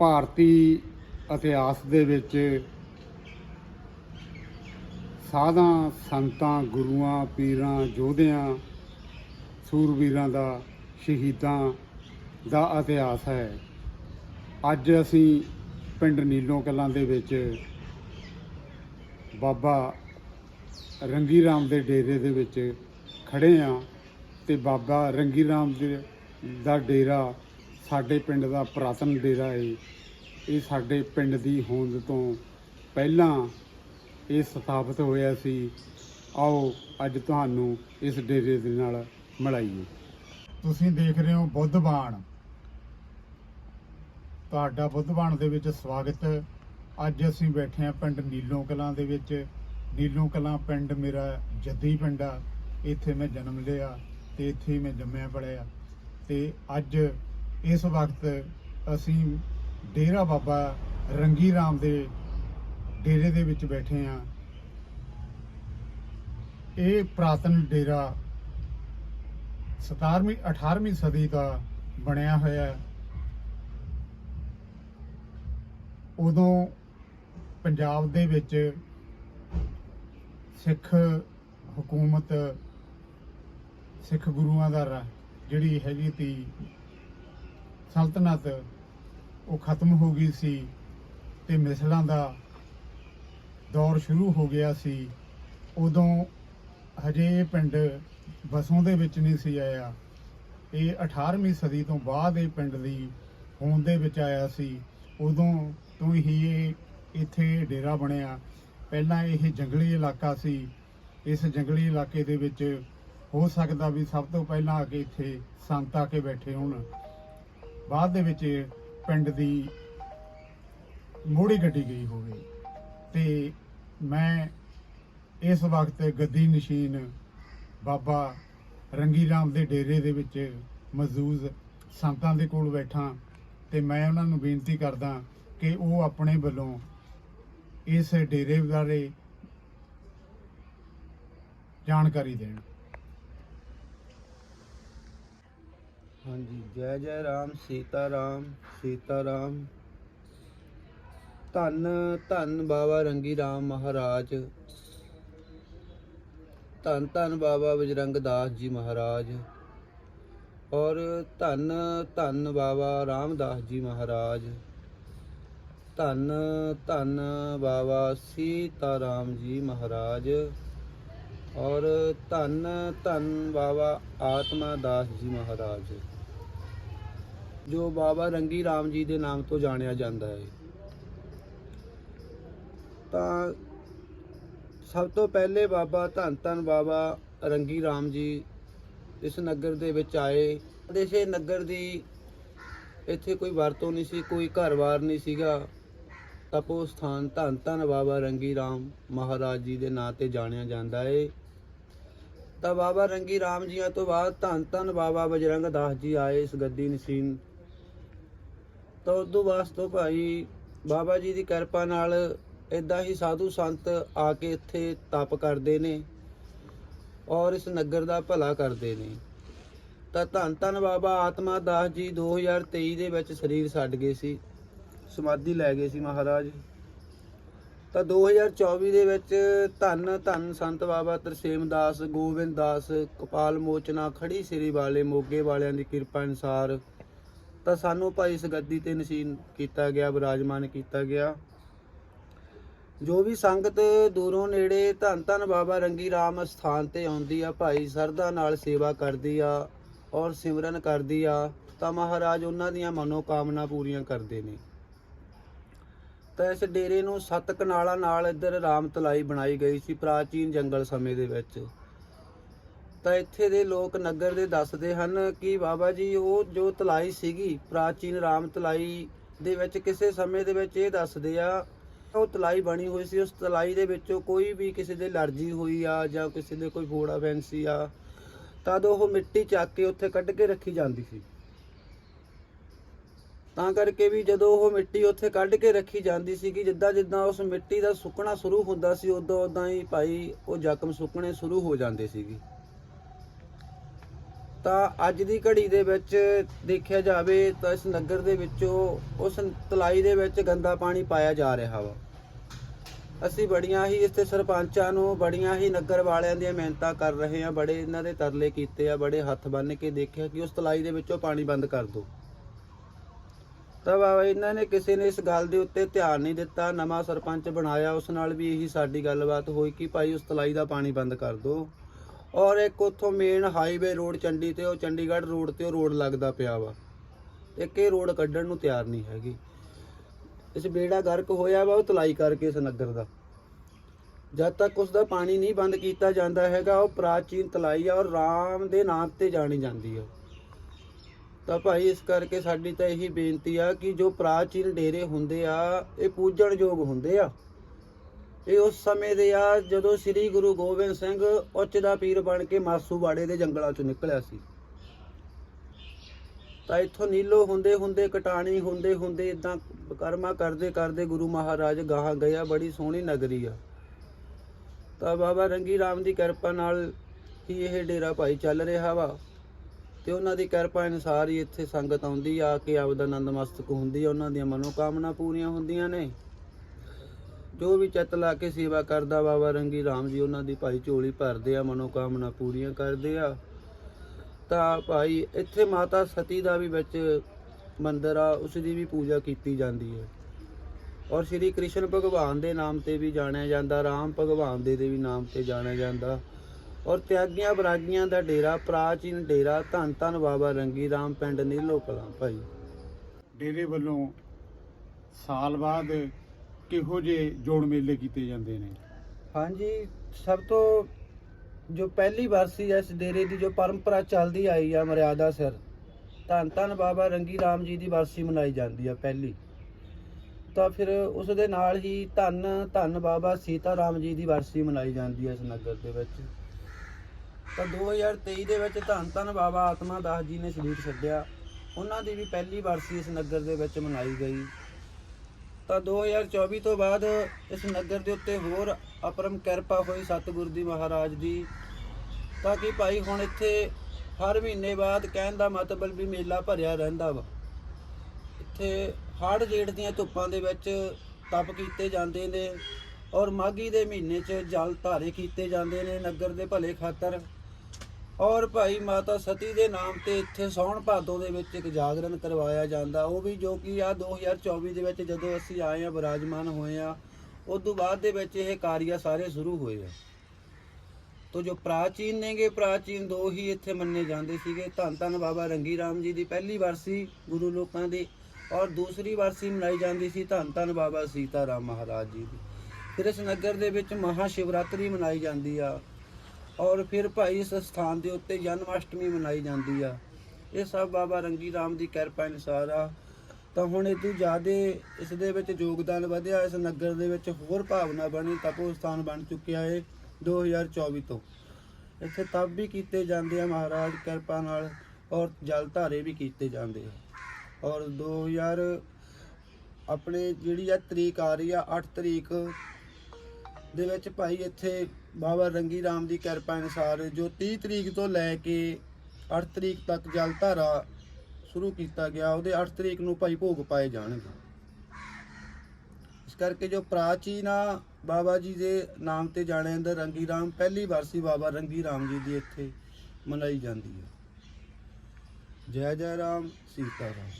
ਭਾਰਤੀ ਇਤਿਹਾਸ ਦੇ ਵਿੱਚ ਸਾਧਾਂ ਸੰਤਾਂ, ਗੁਰੂਆਂ, ਪੀਰਾਂ, ਯੋਧਿਆਂ, ਸੂਰਬੀਰਾਂ ਦਾ, ਸ਼ਹੀਦਾਂ ਦਾ ਇਤਿਹਾਸ ਹੈ। ਅੱਜ ਅਸੀਂ ਪਿੰਡ ਨੀਲੋਂ ਕਲਾਂ ਦੇ ਵਿੱਚ ਬਾਬਾ ਰੰਗੀ ਰਾਮ ਦੇ ਡੇਰੇ ਦੇ ਵਿੱਚ ਖੜੇ ਆ ਤੇ ਬਾਬਾ ਰੰਗੀ ਰਾਮ ਦੇ ਦਾ ਡੇਰਾ ਸਾਡੇ ਪਿੰਡ ਦਾ ਪੁਰਾਤਨ ਡੇਰਾ ਏ। ਇਹ ਸਾਡੇ ਪਿੰਡ ਦੀ ਹੋਂਦ ਤੋਂ ਪਹਿਲਾਂ ਇਹ ਸਥਾਪਿਤ ਹੋਇਆ ਸੀ। ਆਓ ਅੱਜ ਤੁਹਾਨੂੰ ਇਸ ਡੇਰੇ ਦੇ ਨਾਲ ਮਿਲਾਈਏ। ਤੁਸੀਂ ਦੇਖ ਰਹੇ ਹੋ ਬੁੱਧਬਾਣ। ਤੁਹਾਡਾ ਬੁੱਧਬਾਣ ਦੇ ਵਿੱਚ ਸਵਾਗਤ ਅੱਜ ਅਸੀਂ ਬੈਠੇ ਹਾਂ ਪਿੰਡ ਨੀਲੋਂ ਕਲਾਂ ਦੇ ਵਿੱਚ। ਨੀਲੋਂ ਕਲਾਂ ਪਿੰਡ ਮੇਰਾ ਜੱਦੀ ਪਿੰਡ ਆ। ਇੱਥੇ ਮੈਂ ਜਨਮ ਲਿਆ ਤੇ ਇੱਥੇ ਮੈਂ ਜੰਮਿਆ ਪੜਿਆ ਤੇ ਅੱਜ ਇਸ ਵਕਤ ਅਸੀਂ ਡੇਰਾ ਬਾਬਾ ਰੰਗੀ ਰਾਮ ਦੇ ਡੇਰੇ ਦੇ ਵਿੱਚ ਬੈਠੇ ਹਾਂ। ਇਹ ਪ੍ਰਾਤਨ ਡੇਰਾ 17ਵੀਂ 18ਵੀਂ ਸਦੀ ਦਾ ਬਣਿਆ ਹੋਇਆ ਹੈ। ਉਦੋਂ ਪੰਜਾਬ ਦੇ ਵਿੱਚ ਸਿੱਖ ਹਕੂਮਤ, ਸਿੱਖ ਗੁਰੂਆਂ ਦਾ ਰਾ- ਜਿਹੜੀ ਹੈਗੀ ਤੀ ਸਲਤਨਤ ਉਹ ਖਤਮ ਹੋ ਗਈ ਸੀ ਤੇ ਮਿਸਲਾਂ ਦਾ ਦੌਰ ਸ਼ੁਰੂ ਹੋ ਗਿਆ ਸੀ, ਉਦੋਂ ਹਜੇ ਇਹ ਪਿੰਡ ਵਸੋਂ ਦੇ ਵਿੱਚ ਨਹੀਂ ਸੀ ਆਇਆ। ਇਹ 18ਵੀਂ ਸਦੀ ਤੋਂ ਬਾਅਦ ਇਹ ਪਿੰਡ ਦੀ ਹੋਂਦ ਦੇ ਵਿੱਚ ਆਇਆ ਸੀ। ਉਦੋਂ ਤੋਂ ਹੀ ਇਹ ਇੱਥੇ ਡੇਰਾ ਬਣਿਆ। ਪਹਿਲਾਂ ਇਹ ਜੰਗਲੀ ਇਲਾਕਾ ਸੀ। ਇਸ ਜੰਗਲੀ ਇਲਾਕੇ ਦੇ ਵਿੱਚ ਹੋ ਸਕਦਾ ਵੀ ਸਭ ਤੋਂ ਪਹਿਲਾਂ ਆ ਕੇ ਇੱਥੇ ਸੰਤ ਆ ਕੇ ਬੈਠੇ ਹੋਣ। ਬਾਅਦ ਦੇ ਵਿੱਚ ਪਿੰਡ ਦੀ ਮੋੜੀ ਗੱਡੀ ਗਈ ਹੋਵੇ ਤੇ ਮੈਂ ਇਸ ਵਕਤ ਗੱਦੀ ਨਸ਼ੀਨ ਬਾਬਾ ਰੰਗੀ ਰਾਮ ਦੇ ਡੇਰੇ ਦੇ ਵਿੱਚ ਮੌਜੂਦ ਸੰਤਾਂ ਦੇ ਕੋਲ ਬੈਠਾ ਤੇ ਮੈਂ ਉਹਨਾਂ ਨੂੰ ਬੇਨਤੀ ਕਰਦਾ ਕਿ ਉਹ ਆਪਣੇ ਵੱਲੋਂ ਇਸ ਡੇਰੇ ਬਾਰੇ ਜਾਣਕਾਰੀ ਦੇਣ। ਹਾਂਜੀ ਜੈ ਜੈ ਰਾਮ ਸੀਤਾ ਰਾਮ ਸੀਤਾ ਰਾਮ ਧੰਨ ਧੰਨ ਬਾਬਾ ਰੰਗੀ ਰਾਮ ਮਹਾਰਾਜ ਧੰਨ ਧੰਨ ਬਾਬਾ ਬਜਰੰਗ ਦਾਸ ਜੀ ਮਹਾਰਾਜ ਔਰ ਧੰਨ ਧੰਨ ਬਾਬਾ ਰਾਮਦਾਸ ਜੀ ਮਹਾਰਾਜ ਧੰਨ ਧੰਨ ਬਾਬਾ ਸੀਤਾ ਰਾਮ ਜੀ ਮਹਾਰਾਜ ਔਰ ਧੰਨ ਧੰਨ ਬਾਬਾ ਆਤਮਾ ਦਾਸ ਜੀ ਮਹਾਰਾਜ, ਜੋ ਬਾਬਾ ਰੰਗੀ ਰਾਮ ਜੀ ਦੇ ਨਾਮ ਤੋਂ ਜਾਣਿਆ ਜਾਂਦਾ ਹੈ। ਤਾਂ ਸਭ ਤੋਂ ਪਹਿਲੇ ਬਾਬਾ ਧੰਨ ਧੰਨ ਬਾਬਾ ਰੰਗੀ ਰਾਮ ਜੀ ਇਸ ਨਗਰ ਦੇ ਵਿੱਚ ਆਏ। ਦੇਸ਼ੇ ਨਗਰ ਦੀ ਇੱਥੇ ਕੋਈ ਵਰਤੋਂ ਨਹੀਂ ਸੀ, ਕੋਈ ਘਰ-ਬਾਰ ਨਹੀਂ ਸੀਗਾ। ਤਪੋ ਸਥਾਨ ਧੰਨ ਧੰਨ ਬਾਬਾ ਰੰਗੀ ਰਾਮ ਮਹਾਰਾਜ ਜੀ ਦੇ ਨਾਂ ਤੇ ਜਾਣਿਆ ਜਾਂਦਾ ਹੈ ਤਾਂ ਬਾਬਾ ਰੰਗੀ ਰਾਮ ਜੀਆਂ ਤੋਂ ਬਾਅਦ ਧੰਨ ਧੰਨ ਬਾਬਾ ਬਜਰੰਗ ਦਾਸ ਜੀ ਆਏ ਇਸ ਗੱਦੀ ਨਸੀਨ। ਤਾਂ ਉਦੋਂ ਵਾਸਤੋਂ ਭਾਈ ਬਾਬਾ ਜੀ ਦੀ ਕਿਰਪਾ ਨਾਲ ਇਦਾਂ ਹੀ ਸਾਧੂ ਸੰਤ ਆ ਕੇ ਇੱਥੇ ਤਪ ਕਰਦੇ ਨੇ ਔਰ ਇਸ ਨਗਰ ਦਾ ਭਲਾ ਕਰਦੇ ਨੇ। ਤਾਂ ਧੰਨ ਧੰਨ ਬਾਬਾ ਆਤਮਾ ਦਾਸ ਜੀ 2023 ਦੇ ਵਿੱਚ ਸਰੀਰ ਛੱਡ ਗਏ ਸੀ। ਸਮਾਧੀ ਲੈ ਗਏ ਸੀ ਮਹਾਰਾਜ। ਤਾਂ 2024 ਦੇ ਵਿੱਚ ਧੰਨ ਧੰਨ ਸੰਤ ਬਾਬਾ ਤਰਸੇਮ ਦਾਸ, ਗੋਬਿੰਦ ਦਾਸ, ਕਪਾਲ ਮੋਚਨਾ, ਖੜੀ ਸ੍ਰੀ ਵਾਲੇ, ਮੋਗੇ ਵਾਲਿਆਂ ਦੀ ਕਿਰਪਾ ਅਨੁਸਾਰ ਤਾਂ ਸਾਨੂੰ ਭਾਈ ਇਸ ਗੱਦੀ ਤੇ ਨਸੀਨ ਕੀਤਾ ਗਿਆ ਵਿਰਾਜਮਾਨ ਕੀਤਾ ਗਿਆ। ਜੋ ਵੀ ਸੰਗਤ ਦੂਰੋਂ ਨੇੜੇ ਧੰਨ ਧੰਨ ਬਾਬਾ ਰੰਗੀ ਰਾਮ ਸਥਾਨ ਤੇ ਆਉਂਦੀ ਆ, ਭਾਈ ਸਰਦਾ ਨਾਲ ਸੇਵਾ ਕਰਦੀ ਆ ਔਰ ਸਿਮਰਨ ਕਰਦੀ ਆ, ਤਾਂ ਮਹਾਰਾਜ ਉਹਨਾਂ ਦੀਆਂ ਮਨੋਕਾਮਨਾ ਪੂਰੀਆਂ ਕਰਦੇ ਨੇ। ਤਾਂ ਇਸ ਡੇਰੇ ਨੂੰ ਸੱਤ ਕਨਾਲਾਂ ਨਾਲ ਇੱਧਰ ਰਾਮ ਤਲਾਈ ਬਣਾਈ ਗਈ ਸੀ ਪ੍ਰਾਚੀਨ ਜੰਗਲ ਸਮੇਂ ਦੇ ਵਿੱਚ। ਤਾਂ ਇੱਥੇ ਦੇ ਲੋਕ ਨਗਰ ਦੇ ਦੱਸਦੇ ਹਨ ਕਿ ਬਾਬਾ ਜੀ, ਉਹ ਜੋ ਤਲਾਈ ਸੀਗੀ ਪ੍ਰਾਚੀਨ ਰਾਮ ਤਲਾਈ ਦੇ ਵਿੱਚ ਕਿਸੇ ਸਮੇਂ ਦੇ ਵਿੱਚ ਇਹ ਦੱਸਦੇ ਆ, ਉਹ ਤਲਾਈ ਬਣੀ ਹੋਈ ਸੀ, ਉਸ ਤਲਾਈ ਦੇ ਵਿੱਚੋਂ ਕੋਈ ਵੀ ਕਿਸੇ ਦੇ ਅਲਰਜੀ ਹੋਈ ਆ ਜਾਂ ਕਿਸੇ ਦੇ ਕੋਈ ਫੋੜਾ ਫੈਂਸੀ ਆ, ਤਦ ਉਹ ਮਿੱਟੀ ਚੱਕ ਕੇ ਉੱਥੇ ਕੱਢ ਕੇ ਰੱਖੀ ਜਾਂਦੀ ਸੀ। ਤਾਂ ਕਰਕੇ ਵੀ ਜਦੋਂ ਉਹ ਮਿੱਟੀ ਉੱਥੇ ਕੱਢ ਕੇ ਰੱਖੀ ਜਾਂਦੀ ਸੀ ਕਿ ਜਿੱਦਾਂ ਜਿੱਦਾਂ ਉਸ ਮਿੱਟੀ ਦਾ ਸੁੱਕਣਾ ਸ਼ੁਰੂ ਹੁੰਦਾ ਸੀ, ਉਦੋਂ ਉਦਾਂ ਹੀ ਭਾਈ ਉਹ ਜ਼ਖਮ ਸੁੱਕਣੇ ਸ਼ੁਰੂ ਹੋ ਜਾਂਦੇ ਸੀਗੇ। ਤਾਂ ਅੱਜ ਦੀ ਘੜੀ ਦੇ ਵਿੱਚ ਦੇਖਿਆ ਜਾਵੇ ਤਾਂ ਇਸ ਨਗਰ ਦੇ ਵਿੱਚੋਂ ਉਸ ਤਲਾਈ ਦੇ ਵਿੱਚ ਗੰਦਾ ਪਾਣੀ ਪਾਇਆ ਜਾ ਰਿਹਾ ਵਾ। ਅਸੀਂ ਬੜੀਆਂ ਹੀ ਇਸ ਤੇ ਸਰਪੰਚਾਂ ਨੂੰ, ਬੜੀਆਂ ਹੀ ਨਗਰ ਵਾਲਿਆਂ ਦੀਆਂ ਮਿਹਨਤਾਂ ਕਰ ਰਹੇ ਆ ਬੜੇ ਇਹਨਾਂ ਦੇ ਤਰਲੇ ਕੀਤੇ ਆ, ਬੜੇ ਹੱਥ ਬੰਨ ਕੇ ਦੇਖਿਆ ਕਿ ਉਸ ਤਲਾਈ ਦੇ ਵਿੱਚੋਂ ਪਾਣੀ ਬੰਦ ਕਰ ਦਿਓ। ਤਾਂ ਬਾਬਾ ਇਹਨਾਂ ਨੇ ਕਿਸੇ ਨੇ ਇਸ ਗੱਲ ਦੇ ਉੱਤੇ ਧਿਆਨ ਨਹੀਂ ਦਿੱਤਾ, ਨਵਾਂ ਸਰਪੰਚ ਬਣਾਇਆ, ਉਸ ਨਾਲ ਵੀ ਇਹੀ ਸਾਡੀ ਗੱਲਬਾਤ ਹੋਈ ਕਿ ਭਾਈ ਉਸ ਤਲਾਈ ਦਾ ਪਾਣੀ ਬੰਦ ਕਰ ਦਿਓ। ਔਰ ਇੱਕ ਉੱਥੋਂ ਮੇਨ ਹਾਈਵੇ ਰੋਡ ਚੰਡੀ ਤੇ, ਉਹ ਚੰਡੀਗੜ੍ਹ ਰੋਡ ਤੇ ਉਹ ਰੋਡ ਲੱਗਦਾ ਪਿਆ ਵਾ। ਇੱਕ ਇਹ ਰੋਡ ਕੱਢਣ ਨੂੰ ਤਿਆਰ ਨਹੀਂ ਹੈਗੀ। ਇਸ ਬੇੜਾ ਗਰਕ ਹੋਇਆ ਵਾ, ਉਹ ਤਲਾਈ ਕਰਕੇ ਇਸ ਨਗਰ ਦਾ। ਜਦ ਤੱਕ ਉਸ ਦਾ ਪਾਣੀ ਨਹੀਂ ਬੰਦ ਕੀਤਾ ਜਾਂਦਾ ਹੈਗਾ, ਉਹ ਪ੍ਰਾਚੀਨ ਤਲਾਈ ਆ ਔਰ ਰਾਮ ਦੇ ਨਾਮ ਤੇ ਜਾਣੀ ਜਾਂਦੀ ਆ। ਤਾਂ ਭਾਈ ਇਸ ਕਰਕੇ ਸਾਡੀ ਤਾਂ ਇਹੀ ਬੇਨਤੀ ਆ ਕਿ ਜੋ ਪ੍ਰਾਚੀਨ ਡੇਰੇ ਹੁੰਦੇ ਆ, ਇਹ ਪੂਜਣਯੋਗ ਹੁੰਦੇ ਆ। ਇਹ ਉਸ ਸਮੇਂ ਦੇ ਆ ਜਦੋਂ ਸ੍ਰੀ ਗੁਰੂ ਗੋਬਿੰਦ ਸਿੰਘ ਉੱਚ ਦਾ ਪੀਰ ਬਣ ਕੇ ਮਾਸੂਵਾੜੇ ਦੇ ਜੰਗਲਾਂ ਚੋਂ ਨਿਕਲਿਆ ਸੀ। ਤਾਂ ਇੱਥੋਂ ਨੀਲੋ ਹੁੰਦੇ ਹੁੰਦੇ, ਕਟਾਣੀ ਹੁੰਦੇ ਹੁੰਦੇ ਇਦਾਂ ਕਰਮਾ ਕਰਦੇ ਕਰਦੇ ਗੁਰੂ ਮਹਾਰਾਜ ਗਾਹਾਂ ਗਿਆ ਬੜੀ ਸੋਹਣੀ ਨਗਰੀ ਆ। ਤਾਂ ਬਾਬਾ ਰੰਗੀ ਰਾਮ ਦੀ ਕਿਰਪਾ ਨਾਲ ਹੀ ਇਹ ਡੇਰਾ ਭਾਈ ਚੱਲ ਰਿਹਾ ਵਾ। ਤੇ ਉਹਨਾਂ ਦੀ ਕਿਰਪਾ ਅਨੁਸਾਰ ਹੀ ਇੱਥੇ ਸੰਗਤ ਆਉਂਦੀ ਆ ਕੇ ਆਪਦਾ ਆਨੰਦ ਮਸਤਕ ਹੁੰਦੀ ਆ, ਉਹਨਾਂ ਦੀਆਂ ਮਨੋਕਾਮਨਾ ਪੂਰੀਆਂ ਹੁੰਦੀਆਂ ਨੇ। ਜੋ ਵੀ ਚਿੱਤ ਲਾ ਕੇ ਸੇਵਾ ਕਰਦਾ ਬਾਬਾ ਰੰਗੀ ਰਾਮ ਜੀ, ਉਹਨਾਂ ਦੀ ਭਾਈ ਝੋਲੀ ਭਰਦੇ ਆ, ਮਨੋਕਾਮਨਾ ਪੂਰੀਆਂ ਕਰਦੇ ਆ। ਤਾਂ ਭਾਈ ਇੱਥੇ ਮਾਤਾ ਸਤੀ ਦਾ ਵੀ ਵਿੱਚ ਮੰਦਿਰ ਆ, ਉਸ ਦੀ ਵੀ ਪੂਜਾ ਕੀਤੀ ਜਾਂਦੀ ਹੈ। ਔਰ ਸ਼੍ਰੀ ਕ੍ਰਿਸ਼ਨ ਭਗਵਾਨ ਦੇ ਨਾਮ ਤੇ ਵੀ ਜਾਣਿਆ ਜਾਂਦਾ, ਰਾਮ ਭਗਵਾਨ ਦੇ ਦੇ ਵੀ ਨਾਮ ਤੇ ਜਾਣਿਆ ਜਾਂਦਾ। ਔਰ ਤਿਆਗੀਆਂ ਬਰਾਗੀਆਂ ਦਾ ਡੇਰਾ ਪ੍ਰਾਚੀਨ ਡੇਰਾ ਧੰਨ ਧੰਨ ਬਾਬਾ ਰੰਗੀ ਰਾਮ ਪਿੰਡ ਨੀਲੋ ਕਲਾਂ ਭਾਈ। ਡੇਰੇ ਵੱਲੋਂ ਸਾਲ ਬਾਅਦ ਕਿਹੋ ਜਿਹੇ ਜੋੜ ਮੇਲੇ ਕੀਤੇ ਜਾਂਦੇ ਨੇ? ਹਾਂਜੀ ਸਭ ਤੋਂ ਜੋ ਪਹਿਲੀ ਵਰਸੀ ਹੈ ਇਸ ਡੇਰੇ ਦੀ ਜੋ ਪਰੰਪਰਾ ਚੱਲਦੀ ਆਈ ਆ ਮਰਿਆਦਾ ਸਿਰ ਧੰਨ ਧੰਨ ਬਾਬਾ ਰੰਗੀ ਰਾਮ ਜੀ ਦੀ ਵਰਸੀ ਮਨਾਈ ਜਾਂਦੀ ਆ ਪਹਿਲੀ। ਤਾਂ ਫਿਰ ਉਸ ਦੇ ਨਾਲ ਹੀ ਧੰਨ ਧੰਨ ਬਾਬਾ ਸੀਤਾ ਰਾਮ ਜੀ ਦੀ ਵਰਸੀ ਮਨਾਈ ਜਾਂਦੀ ਹੈ ਇਸ ਨਗਰ ਦੇ ਵਿੱਚ। ਤਾਂ 2023 ਦੇ ਵਿੱਚ ਧੰਨ ਧੰਨ ਬਾਬਾ ਆਤਮਾ ਦਾਸ ਜੀ ਨੇ ਸਰੀਰ ਛੱਡਿਆ। ਉਹਨਾਂ ਦੀ ਵੀ ਪਹਿਲੀ ਵਰਸੀ ਇਸ ਨਗਰ ਦੇ ਵਿੱਚ ਮਨਾਈ ਗਈ। ਤਾਂ 2024 ਤੋਂ ਬਾਅਦ ਇਸ ਨਗਰ ਦੇ ਉੱਤੇ ਹੋਰ ਅਪਰਮ ਕਿਰਪਾ ਹੋਈ ਸਤਿਗੁਰ ਦੀ ਮਹਾਰਾਜ ਦੀ। ਤਾਂ ਕਿ ਭਾਈ ਹੁਣ ਇੱਥੇ ਹਰ ਮਹੀਨੇ ਬਾਅਦ ਕਹਿਣ ਦਾ ਮਤਲਬ ਵੀ ਮੇਲਾ ਭਰਿਆ ਰਹਿੰਦਾ ਵਾ। ਇੱਥੇ ਹੜ੍ਹ ਜੇਠ ਦੀਆਂ ਧੁੱਪਾਂ ਦੇ ਵਿੱਚ ਤਪ ਕੀਤੇ ਜਾਂਦੇ ਨੇ ਔਰ ਮਾਘੀ ਦੇ ਮਹੀਨੇ 'ਚ ਜਲ ਧਾਰੇ ਕੀਤੇ ਜਾਂਦੇ ਨੇ ਨਗਰ ਦੇ ਭਲੇ ਖਾਤਰ। ਔਰ ਭਾਈ ਮਾਤਾ ਸਤੀ ਦੇ ਨਾਮ ਤੇ ਇੱਥੇ ਸੌਣ ਭਾਦੋ ਦੇ ਵਿੱਚ ਇੱਕ ਜਾਗਰਣ ਕਰਵਾਇਆ ਜਾਂਦਾ। ਉਹ ਵੀ ਜੋ ਕਿ ਆ 2024 ਦੇ ਵਿੱਚ ਜਦੋਂ ਅਸੀਂ ਆਏ ਆ ਬਿਰਾਜਮਾਨ ਹੋਏ ਆ ਉਸ ਤੋਂ ਬਾਅਦ ਦੇ ਵਿੱਚ ਇਹ ਕਾਰਿਆ ਸਾਰੇ ਸ਼ੁਰੂ ਹੋਏ ਆ। ਤੋ ਜੋ ਪ੍ਰਾਚੀਨ ਨੇਗੇ, ਪ੍ਰਾਚੀਨ ਦੋ ਹੀ ਇੱਥੇ ਮੰਨੇ ਜਾਂਦੇ ਸੀਗੇ। ਧੰਨ ਧੰਨ ਬਾਬਾ ਰੰਗੀ ਰਾਮ ਜੀ ਦੀ ਪਹਿਲੀ ਵਰਸੀ ਗੁਰੂ ਲੋਕਾਂ ਦੀ ਔਰ ਦੂਸਰੀ ਵਰਸੀ ਮਨਾਈ ਜਾਂਦੀ ਸੀ ਧੰਨ ਧੰਨ ਬਾਬਾ ਸੀਤਾ ਰਾਮ ਮਹਾਰਾਜ ਜੀ ਦੀ। ਫਿਰ ਇਸ ਨਗਰ ਦੇ ਵਿੱਚ ਮਹਾ ਸ਼ਿਵਰਾਤਰੀ ਮਨਾਈ ਜਾਂਦੀ ਆ। ਔਰ ਫਿਰ ਭਾਈ ਇਸ ਸਥਾਨ ਦੇ ਉੱਤੇ ਜਨਮ ਅਸ਼ਟਮੀ ਮਨਾਈ ਜਾਂਦੀ ਆ। ਇਹ ਸਭ ਬਾਬਾ ਰੰਗੀ ਰਾਮ ਦੀ ਕਿਰਪਾ ਅਨੁਸਾਰ ਆ। ਤਾਂ ਹੁਣ ਇਹ ਤੋਂ ਜ਼ਿਆਦੇ ਇਸ ਦੇ ਵਿੱਚ ਯੋਗਦਾਨ ਵਧਿਆ, ਇਸ ਨਗਰ ਦੇ ਵਿੱਚ ਹੋਰ ਭਾਵਨਾ ਬਣੀ ਤਪੋ ਸਥਾਨ ਬਣ ਚੁੱਕਿਆ ਹੈ 2024 ਤੋਂ। ਇੱਥੇ ਤਪ ਵੀ ਕੀਤੇ ਜਾਂਦੇ ਆ ਮਹਾਰਾਜ ਕਿਰਪਾ ਨਾਲ ਔਰ ਜਲ ਧਾਰੇ ਵੀ ਕੀਤੇ ਜਾਂਦੇ ਆ। ਔਰ 2000 ਆਪਣੇ ਜਿਹੜੀ ਆ ਤਰੀਕ ਆ ਰਹੀ ਆ 8 ਤਰੀਕ ਦੇ ਵਿੱਚ ਭਾਈ ਇੱਥੇ ਬਾਬਾ ਰੰਗੀ ਰਾਮ ਦੀ ਕਿਰਪਾ ਅਨੁਸਾਰ ਜੋ 30 ਤਰੀਕ ਤੋਂ ਲੈ ਕੇ 8 ਤਰੀਕ ਤੱਕ ਜਲ ਧਾਰਾ ਸ਼ੁਰੂ ਕੀਤਾ ਗਿਆ, ਉਹਦੇ 8 ਤਰੀਕ ਨੂੰ ਭਾਈ ਭੋਗ ਪਾਏ ਜਾਣਗੇ। ਇਸ ਕਰਕੇ ਜੋ ਪ੍ਰਾਚੀਨ ਆ ਬਾਬਾ ਜੀ ਦੇ ਨਾਮ ਤੇ ਜਾਣਿਆ ਜਾਂਦਾ ਰੰਗੀ ਰਾਮ, ਪਹਿਲੀ ਵਾਰ ਸੀ ਬਾਬਾ ਰੰਗੀ ਰਾਮ ਜੀ ਦੀ ਇੱਥੇ ਮਨਾਈ ਜਾਂਦੀ ਹੈ। ਜੈ ਜੈ ਰਾਮ, ਸੀਤਾ ਰਾਮ।